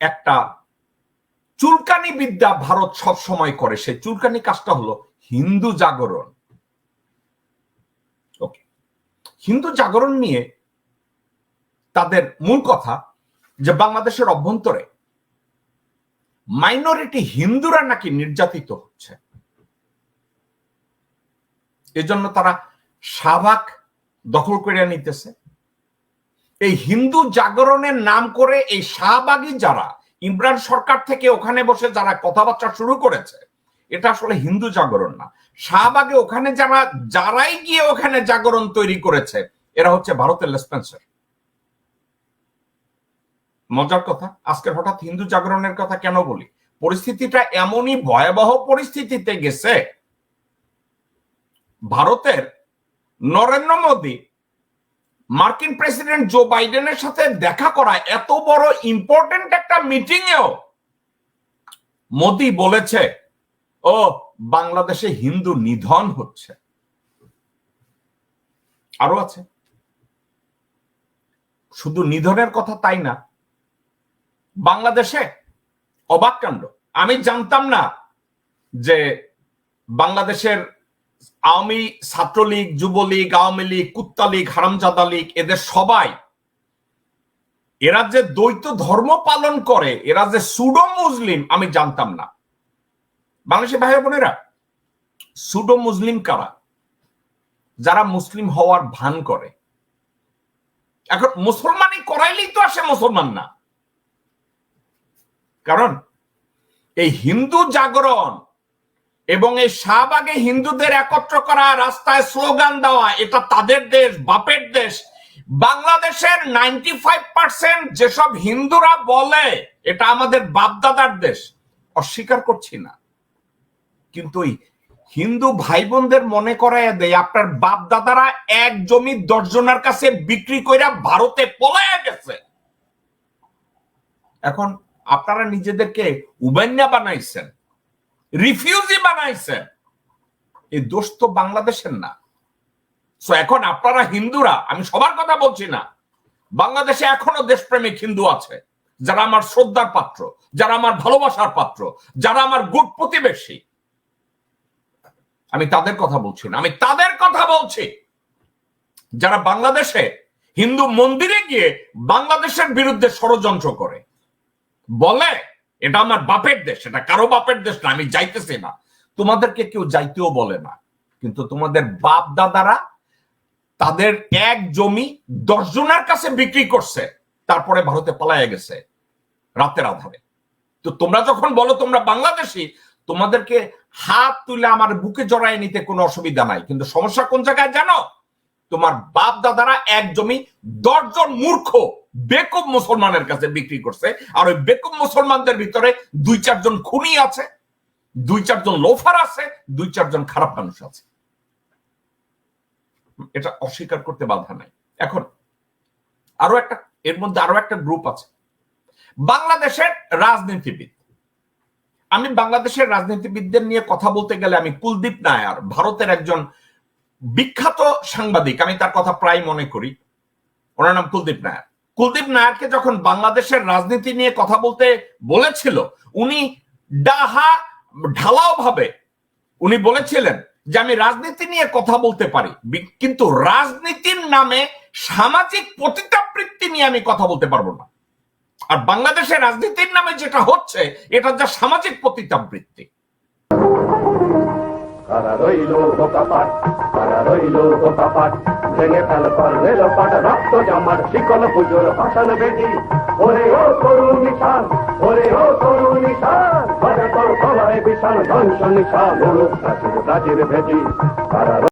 একটা চুলকানি বিদ্যা ভারত সব সময় করে। সেই চুলকানি কাজটা হলো হিন্দু জাগরণ। ওকে হিন্দু জাগরণ নিয়ে তাদের মূল কথা যে বাংলাদেশের অভ্যন্তরে মাইনরিটি হিন্দুরা নাকি নির্যাতিত হচ্ছে। এজন্য তারা শাহবাগ দখল করে নিতেছে। এই হিন্দু জাগরণের নাম করে এই শাহবাগী যারা, ইমরান সরকার থেকে ওখানে বসে যারা কথাবার্তা শুরু করেছে, এটা আসলে হিন্দু জাগরণ না। শাহবাগে ওখানে যারা, যারাই গিয়ে ওখানে জাগরণ তৈরি করেছে, এরা হচ্ছে ভারতের লেসপেন্সার। মজার কথা, আজকে হঠাৎ হিন্দু জাগরণের কথা কেন বলি? পরিস্থিতিটা এমনই ভয়াবহ পরিস্থিতিতে গেছে, ভারতের নরেন্দ্র মোদী মার্কিন প্রেসিডেন্ট জো বাইডেনের সাথে দেখা করা এত বড় ইম্পর্টেন্ট একটা মিটিং এও মোদি বলেছে, ও, বাংলাদেশে হিন্দু নিধন হচ্ছে। আরও আছে। শুধু নিধনের কথা তাই না, বাংলাদেশে অবাক কাণ্ড। আমি জানতাম না যে বাংলাদেশের আওয়ামী ছাত্রলীগ, যুবলীগ, আওয়ামী লীগ, কুত্তা লীগ, হারামজাদা লীগ, এদের সবাই এরা যে দ্বৈত ধর্ম পালন করে, এরা যে সুডো মুসলিম আমি জানতাম না। বাংলাদেশের ভাই বোনেরা সুডো মুসলিম কারা? যারা মুসলিম হওয়ার ভান করে। এখন মুসলমানই করাইলেই তো আসে মুসলমান না। কারণ এই হিন্দু জাগরণ এবং এই শাহবাগে হিন্দুদের একত্র করা রাস্তায় স্লোগান দেওয়া, এটা তাদের দেশ, বাপের দেশ। বাংলাদেশের নাইনটি ফাইভ পার্সেন্ট যেসব হিন্দুরা বলে, এটা আমাদের বাপদাদার দেশ। অস্বীকার করছি না। কিন্তু হিন্দু ভাই বোনদের মনে করায় দেয় আপনার বাপদাদারা এক জমি দশজনের কাছে বিক্রি কইরা ভারতে পলায় গেছে। এখন আপনারা নিজেদেরকে উবান্যা বানাইছেন। রিফিউজি বানাইছেন। এই দোষ তো বাংলাদেশের না। সো এখন আপনারা হিন্দুরা, আমি সবার কথা বলছি না। বাংলাদেশে এখনও দেশপ্রেমিক হিন্দু আছে, যারা আমার শ্রদ্ধার পাত্র, যারা আমার ভালোবাসার পাত্র, যারা আমার গুড প্রতিবেশী। আমি তাদের কথা বলছি না। আমি তাদের কথা বলছি, যারা বাংলাদেশে হিন্দু মন্দিরে গিয়ে বাংলাদেশের বিরুদ্ধে ষড়যন্ত্র করে। বলে এটা আমার বাপের দেশ, এটা কারও বাপের দেশ না, আমি যাইতেছি না। তোমাদেরকে কেউ যাইতেও বলে না, কিন্তু তোমাদের বাপ দাদারা তাদের এক জমি দশ জনের কাছে বিক্রি করছে, তারপরে ভারতে পালাইয়া গেছে রাতের আধারে। তো তোমরা যখন বলো তোমরা বাংলাদেশি, তোমাদেরকে হাত তুলে আমার বুকে জড়াই নিতে কোনো অসুবিধা নাই, কিন্তু সমস্যা কোন জায়গায় জানো? তোমার বাপ দাদারা এক জমি দশজন মূর্খ বেকুব মুসলমানের কাছে বিক্রি করছে, আর ওই বেকুব মুসলমানদের ভিতরে দুই চারজন খুনি আছে, দুই চারজন লোফার আছে, দুই চারজন খারাপ মানুষ আছে। এটা অস্বীকার করতে বাধা নাই। এখন আরও একটা, এর মধ্যে আরও একটা গ্রুপ আছে। বাংলাদেশের রাজনীতিবিদ। আমি বাংলাদেশের রাজনীতিবিদদের নিয়ে কথা বলতে গেলে আমি কুলদীপ নায়ার, ভারতের একজন বিখ্যাত সাংবাদিক, আমি তার কথা প্রায় মনে করি। ওনার নাম কুলদীপ নায়ার। কুলদীপ নায়ারকে যখন বাংলাদেশের রাজনীতি নিয়ে কথা বলতে বলেছিল, উনি ডাহা ঢালাও ভাবে উনি বলেছিলেন যে, আমি রাজনীতি নিয়ে কথা বলতে পারি কিন্তু রাজনীতির নামে সামাজিক পতিতাবৃত্তি নিয়ে আমি কথা বলতে পারব না। আর বাংলাদেশের রাজনীতির নামে যেটা হচ্ছে, এটা যা সামাজিক পতিতাবৃত্তি। রইল কারা ভেঙে ফেল পারবেল পাট রক্ত জামার শিকল পুজোর ভাষণ বেদি ওরে ও তরুণ নিশান, ওরে ও তরুণ নিশান ঘরে তোর তলায় বিশাল ধ্বংস নিশান প্রাচীর প্রাচীর কারা